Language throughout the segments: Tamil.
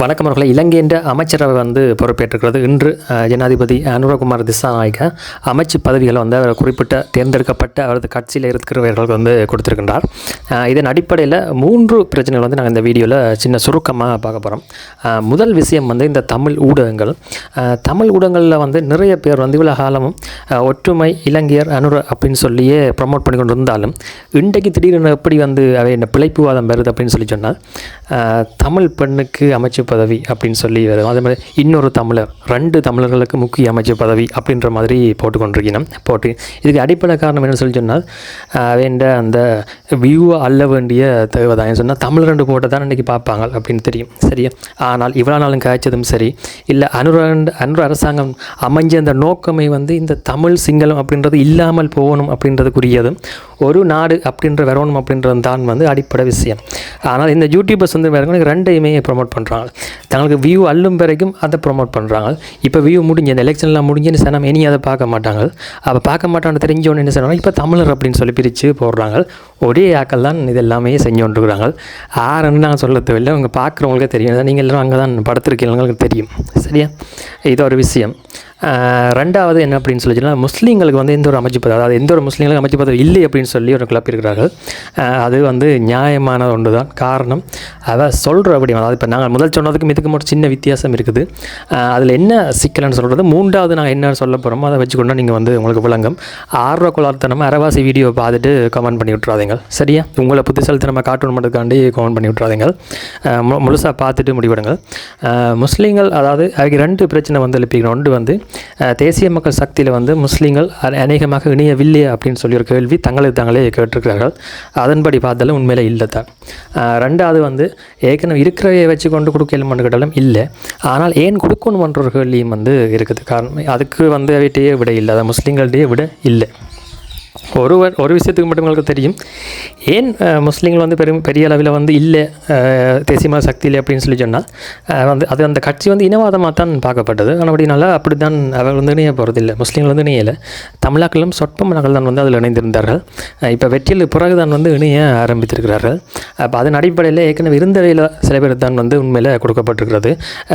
வணக்கம் அவர்களை. இலங்கையின் அமைச்சரவை வந்து பொறுப்பேற்றிருக்கிறது. இன்று ஜனாதிபதி அனுரகுமார் திசாநாயக்க அமைச்சு பதவிகளை வந்து அவர் குறிப்பிட்ட தேர்ந்தெடுக்கப்பட்ட அவரது கட்சியில் இருக்கிறவர்களுக்கு வந்து கொடுத்திருக்கின்றார். இதன் அடிப்படையில் மூன்று பிரச்சனைகள் வந்து நாங்கள் இந்த வீடியோவில் சின்ன சுருக்கமாக பார்க்க போகிறோம் முதல் விஷயம் வந்து இந்த தமிழ் ஊடகங்கள். தமிழ் ஊடகங்களில் வந்து நிறைய பேர் வந்து இவ்வளோ காலமும் ஒற்றுமை இலங்கையர் அனுர அப்படின்னு சொல்லியே ப்ரமோட் பண்ணி கொண்டு இருந்தாலும் இன்றைக்கு திடீர்னு எப்படி வந்து அவை என்ன பிழைப்புவாதம் வருது அப்படின்னு சொல்லி சொன்னால் தமிழ் பெண்ணுக்கு அமைச்சு பதவி அப்படின்னு சொல்லி வரும் அதே மாதிரி இன்னொரு தமிழர் ரெண்டு தமிழர்களுக்கு முக்கிய அமைச்சு பதவி அப்படின்ற மாதிரி போட்டுக்கொண்டிருக்கணும். போட்டு இதுக்கு அடிப்படை காரணம் என்ன சொல்லி சொன்னால் வேண்ட அந்த வியூவை அல்ல வேண்டிய தேவை தான். சொன்னால் தமிழ் ரெண்டு போட்டு தான் இன்றைக்கி பார்ப்பாங்க அப்படின்னு தெரியும். சரியா? ஆனால் இவ்வளோ நாளும் காய்ச்சதும் சரி இல்லை அனுரண்டு அனுர அரசாங்கம் அமைஞ்ச அந்த நோக்கமே வந்து இந்த தமிழ் சிங்களம் அப்படின்றது இல்லாமல் போகணும் அப்படின்றதுக்குரியதும் ஒரு நாடு அப்படின்ற வரணும் அப்படின்றது தான் வந்து அடிப்படை விஷயம். ஆனால் இந்த யூடியூபர்ஸ் வந்து வேறு ரெண்டையுமே ப்ரொமோட் பண்ணுறாங்க தங்களுக்கு வியூ அள்ளும் வரைக்கும் அதை ப்ரொமோட் பண்ணுறாங்க இப்போ வியூ முடிஞ்சு இந்த எலெக்ஷன்லாம் முடிஞ்சுன்னு சனம் இனி அதை பார்க்க மாட்டாங்க. அப்போ பார்க்க மாட்டான்னு தெரிஞ்சோன்னு என்ன செய்வாங்க இப்போ தமிழர் அப்படின்னு சொல்லி பிரித்து போடுறாங்க. ஒரே ஆக்கள் தான் இது எல்லாமே செஞ்சு கொண்டிருக்கிறாங்க. ஆறுன்னு நாங்கள் சொல்ல தேவையில்லை. அவங்க பார்க்குறவங்களுக்கே தெரியும். நீங்கள் எல்லாம் அங்கே தான் படுத்திருக்கீங்களுக்கு தெரியும். சரியா? இது ஒரு விஷயம். ரெண்டாவது என்ன அப்படின்னு சொல்லி சொன்னால் முஸ்லீம்களுக்கு வந்து எந்த ஒரு அமைச்சு பதவி அதாவது எந்த ஒரு முஸ்லீம்களுக்கு அமைச்சு பதவி இல்லை அப்படின்னு சொல்லி ஒரு குழப்பியிருக்கிறார்கள் அது வந்து நியாயமான ஒன்று தான் காரணம் அவ சொல்கிற அப்படி அதாவது இப்போ நாங்கள் முதல் சொன்னதுக்கும் இதுக்கு மட்டும் சின்ன வித்தியாசம் இருக்குது. அதில் என்ன சிக்கல்னு சொல்கிறது மூன்றாவது நாங்கள் என்ன சொல்ல போகிறோமோ அதை வச்சுக்கொண்டா நீங்கள் வந்து உங்களுக்கு விளங்கும். ஆர்வ குளார்த்தனமாக அரவாசி வீடியோ பார்த்துட்டு கமெண்ட் பண்ணி விட்றாதீங்க சரியா? உங்களை புத்திசாலித்தனமாக கார்ட்டூன் பண்ணுறதுக்காண்டி கமெண்ட் பண்ணி விட்றாதீங்க முழுசாக பார்த்துட்டு முடிவெடுங்க முஸ்லீம்கள் அதாவது அதுக்கு ரெண்டு பிரச்சனை வந்து எழுப்பிக்கணும். ஒன்று வந்து தேசிய மக்கள் சக்தியில் வந்து முஸ்லீம்கள் அநேகமாக இணையவில்லை அப்படின்னு சொல்லி ஒரு கேள்வி தங்களுக்கு தாங்களே கேட்டிருக்கிறார்கள். அதன்படி பார்த்தாலும் உண்மையில் இல்லை தான் ரெண்டாவது வந்து ஏற்கனவே இருக்கிறவையை வச்சு கொண்டு கொடுக்க கேட்டாலும் இல்லை. ஆனால் ஏன் கொடுக்கணுமன்ற ஒரு கேள்வியும் வந்து இருக்குது. காரணம் அதுக்கு வந்து அவைகிட்டயே விட இல்லை. அதை முஸ்லீம்கள்டையே விட இல்லை. ஒரு ஒரு விஷயத்துக்கு மட்டும் உங்களுக்கு தெரியும். ஏன் முஸ்லீம்கள் வந்து பெரும் பெரிய அளவில் வந்து இல்லை தேசியமாக சக்தி இல்லை அப்படின்னு சொல்லி சொன்னால் வந்து அது அந்த கட்சி வந்து இனவாதமாக தான் பார்க்கப்பட்டது. ஆனால் அப்படினால அப்படி தான் அவர் வந்து இணைய போகிறதில்லை முஸ்லீம்கள் வந்து இணையலை. தமிழாக்களும் சொற்ப தான் வந்து அதில் இணைந்திருந்தார்கள். இப்போ வெற்றியில் பிறகு தான் வந்து இணைய ஆரம்பித்திருக்கிறார்கள். அப்போ அதன் அடிப்படையில் ஏற்கனவே இருந்தவையில் சில பேர் தான் வந்து உண்மையில் கொடுக்கப்பட்டிருக்கிறது.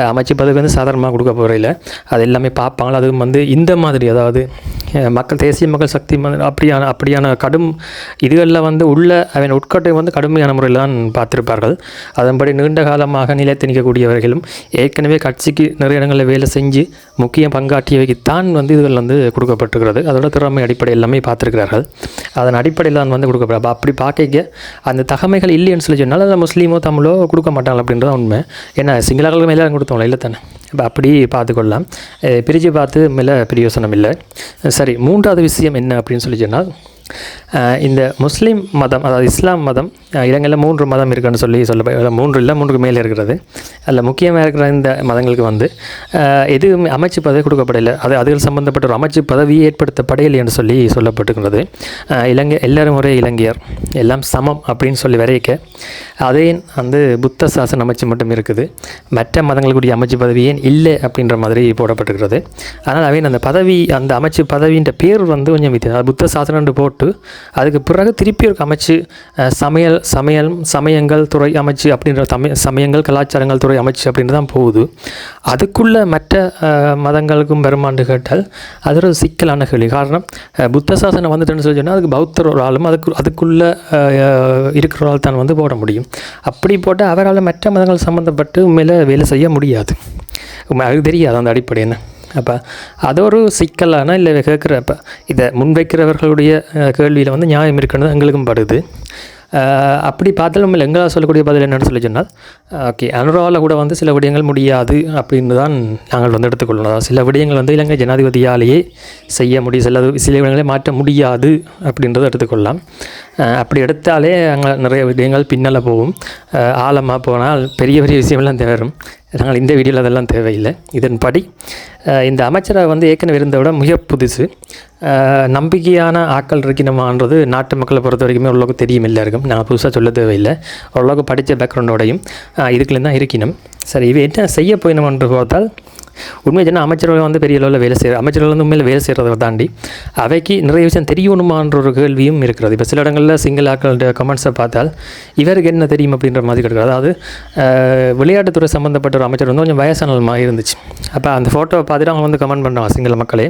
அமைச்சு பதவி வந்து சாதாரணமாக கொடுக்க போகிறையில் அது எல்லாமே பார்ப்பாங்களா அதுவும் வந்து இந்த மாதிரி அதாவது மக்கள் தேசிய மக்கள் சக்தி அப்படியான அப்படியான கடும் இதுகளில் வந்து உள்ள அவன் உட்கட்டை வந்து கடுமையான முறையில் தான் பார்த்திருப்பார்கள். அதன்படி நீண்ட காலமாக நிலைத்து நிற்கக்கூடியவர்களும் ஏற்கனவே கட்சிக்கு நிறைய இடங்களில் வேலை செஞ்சு முக்கிய பங்காற்றியவைக்கு தான் வந்து இதுகள் வந்து கொடுக்கப்பட்டிருக்கிறது. அதோட திறமை அடிப்படை எல்லாமே பார்த்துருக்கிறார்கள். அதன் அடிப்படையில் தான் வந்து கொடுக்கப்படும். அப்படி பார்க்க அந்த தகமைகள் இல்லைன்னு சொல்லி சொன்னால் அதை முஸ்லீமோ தமிழோ கொடுக்க மாட்டாங்க அப்படின்றது உண்மை. ஏன்னா சிங்களர்களுக்கு மேலே கொடுத்தோம்ல இல்லை தானே இப்போ அப்படி பார்த்துக்கொள்ளலாம். அஹ் பிரித்து பார்த்து மேலே பிரயோசனம் இல்லை. சரி மூன்றாவது விஷயம் என்ன அப்படின்னு சொல்லி சொன்னால் இந்த முஸ்லீம் மதம் அதாவது இஸ்லாம் மதம் இடங்களில் மூன்று மதம் இருக்குன்னு சொல்லி சொல்ல மூன்று இல்லை மூன்றுக்கு மேலே இருக்கிறது. அதில் முக்கியமாக இருக்கிற இந்த மதங்களுக்கு வந்து எதுவும் எதுவுமே அமைச்சு பதவி கொடுக்கப்படலை. அது அதில் சம்மந்தப்பட்ட ஒரு அமைச்சு பதவி ஏற்படுத்தப்படையில்லை என்று சொல்லி சொல்லப்பட்டுக்கிறது இலங்கை எல்லாரும் ஒரே இலங்கையர். எல்லாம் சமம் அப்படின்னு சொல்லி வரைக்க அதே வந்து புத்த சாசன அமைச்சு மட்டும் இருக்குது. மற்ற மதங்களுக்குரிய அமைச்சு பதவி ஏன் இல்லை அப்படின்ற மாதிரி போடப்பட்டிருக்கிறது. ஆனால் அவை அந்த பதவி அந்த அமைச்சு பதவின்ற பேர் வந்து கொஞ்சம் வித்தியாசம். புத்த சாசனம்னு போட்டு அதுக்கு பிறகு திருப்பி ஒரு அமைச்சு சமையல் சமயம் சமயங்கள் துறை அமைச்சு அப்படின்ற தமிழ் சமயங்கள் கலாச்சாரங்கள் துறை அமைச்சு அப்படின்னு தான் போகுது. அதுக்குள்ள மற்ற மதங்களுக்கும் பெருமாண்டு கேட்டால் அது ஒரு சிக்கலான கேள்வி. காரணம் புத்த சாசனம் வந்துட்டுன்னு சொல்லி சொன்னால் அதுக்கு பௌத்தர் ஒரு ஆளும் அதுக்கு அதுக்குள்ள இருக்கிற ஒரு ஆள் தான் வந்து போட முடியும். அப்படி போட்டால் அவரால் மற்ற மதங்கள் சம்மந்தப்பட்டு உண்மையில் வேலை செய்ய முடியாது. அது தெரியாது அந்த அடிப்படை என்ன அப்போ அது ஒரு சிக்கலான இல்லை கேட்குறப்ப இதை முன்வைக்கிறவர்களுடைய கேள்வியில் வந்து நியாயம் இருக்குன்னு எங்களுக்கும் படுது. அப்படி பார்த்தாலும் நம்ம எங்களால் சொல்லக்கூடிய பதில் என்னென்னு சொல்லி சொன்னால் ஓகே அனுராவில் கூட வந்து சில விடயங்கள் முடியாது அப்படின்னு தான் நாங்கள் வந்து எடுத்துக்கொள்ளணும் சில விடயங்கள் வந்து இலங்கை ஜனாதிபதியாலேயே செய்ய முடியும் சில சில விடயங்களை மாற்ற முடியாது அப்படின்றத எடுத்துக்கொள்ளலாம். அப்படி எடுத்தாலே அங்கே நிறைய விடயங்கள் பின்னால் போகும். ஆழமாக போனால் பெரிய பெரிய விஷயமெல்லாம் தேரும். நாங்கள் இந்த வீடியோவில் அதெல்லாம் தேவையில்லை. இதன்படி இந்த அமைச்சரை வந்து ஏற்கனவே இருந்த விட மிக புதுசு. நம்பிக்கையான ஆக்கள் இருக்கணுமான்றது நாட்டு மக்களை பொறுத்த வரைக்குமே ஓரளவுக்கு தெரியும் இல்லை இருக்கும் நான் புதுசாக சொல்ல தேவையில்லை. ஓரளவுக்கு படித்த பேக்ரவுண்டோடையும் இதுக்குள்ளே தான் இருக்கணும் சரி இவ என்ன செய்ய போயினோம்ன்று பார்த்தால் உண்மை சொன்னால் அமைச்சர்கள் வந்து பெரிய அளவில் வேலை செய்கிற அமைச்சர்கள் வந்து உண்மையில் வேலை செய்கிறத தாண்டி அவைக்கு நிறைய விஷயம் தெரியணுமான்ற ஒரு கேள்வியும் இருக்கிறது. இப்போ சில இடங்களில் சிங்கிள் ஆக்களுடைய கமெண்ட்ஸை பார்த்தால் இவருக்கு என்ன தெரியும் அப்படின்ற மாதிரி கிடையாது அதாவது விளையாட்டுத்துறை சம்மந்தப்பட்ட ஒரு அமைச்சர் வந்து கொஞ்சம் வயசானல் மாதிரி இருந்துச்சு. அப்போ அந்த ஃபோட்டோவை பார்த்துட்டு அவங்க வந்து கமெண்ட் பண்ணுவாங்க சிங்கள மக்களே.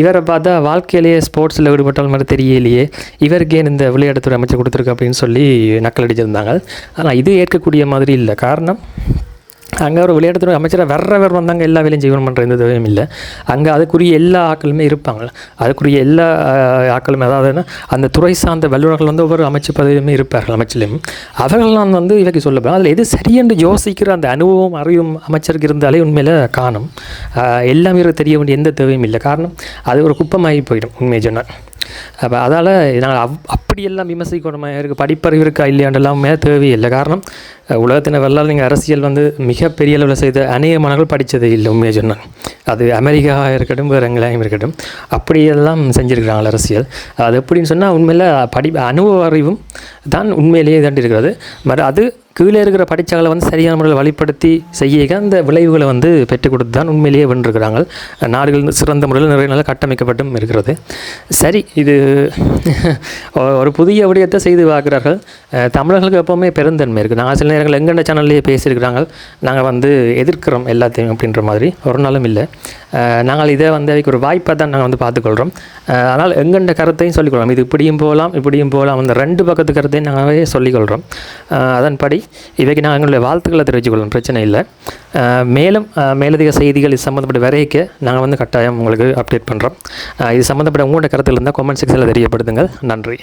இவரை பார்த்தா வாழ்க்கையிலேயே ஸ்போர்ட்ஸில் ஈடுபட்டால் மாதிரி தெரியலையே. இவருக்கு ஏன் இந்த விளையாட்டுத்துறை அமைச்சர் கொடுத்துருக்கு அப்படின்னு சொல்லி நக்கல் அடிச்சிருந்தாங்க. ஆனால் இது ஏற்கக்கூடிய மாதிரி இல்லை. காரணம் அங்கே ஒரு விளையாட்டுத்துறை அமைச்சராக வர்றவர் வந்தாங்க எல்லா வேலையும் ஜீவனம் பண்ணுற எந்த தேவையும் இல்லை. அங்கே அதுக்குரிய எல்லா ஆட்களுமே இருப்பாங்க அதுக்குரிய எல்லா ஆக்களுமே ஆட்களுமே அதாவதுன்னா அந்த துறை சார்ந்த வல்லுநர்கள் வந்து ஒவ்வொரு அமைச்சு பதவியுமே இருப்பார்கள் அமைச்சிலையும் அவர்கள்லாம் வந்து இவைக்கு சொல்லப்படும் அதில் எது சரியென்று யோசிக்கிற அந்த அனுபவம் அறிவும் அமைச்சருக்கு இருந்தாலே உண்மையில் காணும். எல்லாமே தெரிய வேண்டிய எந்த தேவையும் இல்லை. காரணம் அது ஒரு குப்பமாகி போயிடும் உண்மையை சொன்னால். அப்போ அதால் நாங்கள் அவ் அப்படியெல்லாம் விமர்சிக்கணுமா. இருக்குது படிப்பறிவு இருக்கா இல்லையாண்டெல்லாமே தேவையில்லை. காரணம் உலகத்தின வரலாறு நீங்கள் அரசியல் வந்து மிகப்பெரிய அளவில் செய்த அநேக மாணவர்கள் படித்ததே இல்லை உண்மையை சொன்னாங்க அது அமெரிக்காவாக இருக்கட்டும் வேறு எங்கேயும் இருக்கட்டும். அப்படியெல்லாம் செஞ்சுருக்கிறாங்க அரசியல். அது எப்படின்னு சொன்னால் உண்மையில் படி அனுபவ அறிவும் தான் உண்மையிலேயே தாண்டி இருக்கிறது மறு அது கீழே இருக்கிற படித்தவங்களை வந்து சரியான முறையில் வழிப்படுத்தி செய்ய அந்த விளைவுகளை வந்து பெற்றுக் கொடுத்து தான் உண்மையிலேயே வென்றிருக்கிறாங்க. நாடுகள் சிறந்த முறையில் நிறைய நாள் கட்டமைக்கப்பட்டும் இருக்கிறது. சரி இது ஒரு புதிய விடயத்தை செய்து பார்க்கிறார்கள். தமிழர்களுக்கு எப்போவுமே பெருந்தன்மை இருக்குது நாங்கள் சில நேரங்கள் எங்கண்ட சேனல்லையே பேசியிருக்கிறாங்க. நாங்கள் வந்து எதிர்க்கிறோம் எல்லாத்தையும் அப்படின்ற மாதிரி. ஒரு நாளும் இல்லை. நாங்கள் இதை வந்து அதுக்கு ஒரு வாய்ப்பாக தான் நாங்கள் வந்து பார்த்துக்கொள்கிறோம் அதனால் ஆனால் எங்கண்ட கருத்தையும் சொல்லிக்கொள்கிறோம். இது இப்படியும் போகலாம் இப்படியும் போகலாம். அந்த ரெண்டு பக்கத்து கருத்தையும் நாங்களே சொல்லிக்கொள்கிறோம் அதன்படி இவைக்கு நாங்கள் எங்களுடைய வாழ்த்துக்களை தெரிவித்துக்கொள்கிறோம் பிரச்சனை இல்லை. மேலும் மேலதிக செய்திகள் இது சம்மந்தப்பட்ட வரைக்க நாங்கள் வந்து கட்டாயம் உங்களுக்கு அப்டேட் பண்ணுறோம் இது சம்மந்தப்பட்ட உங்களோட கருத்தில் இருந்தால் கமெண்ட் செக்ஷனில் தெரியப்படுத்துங்கள். நன்றி.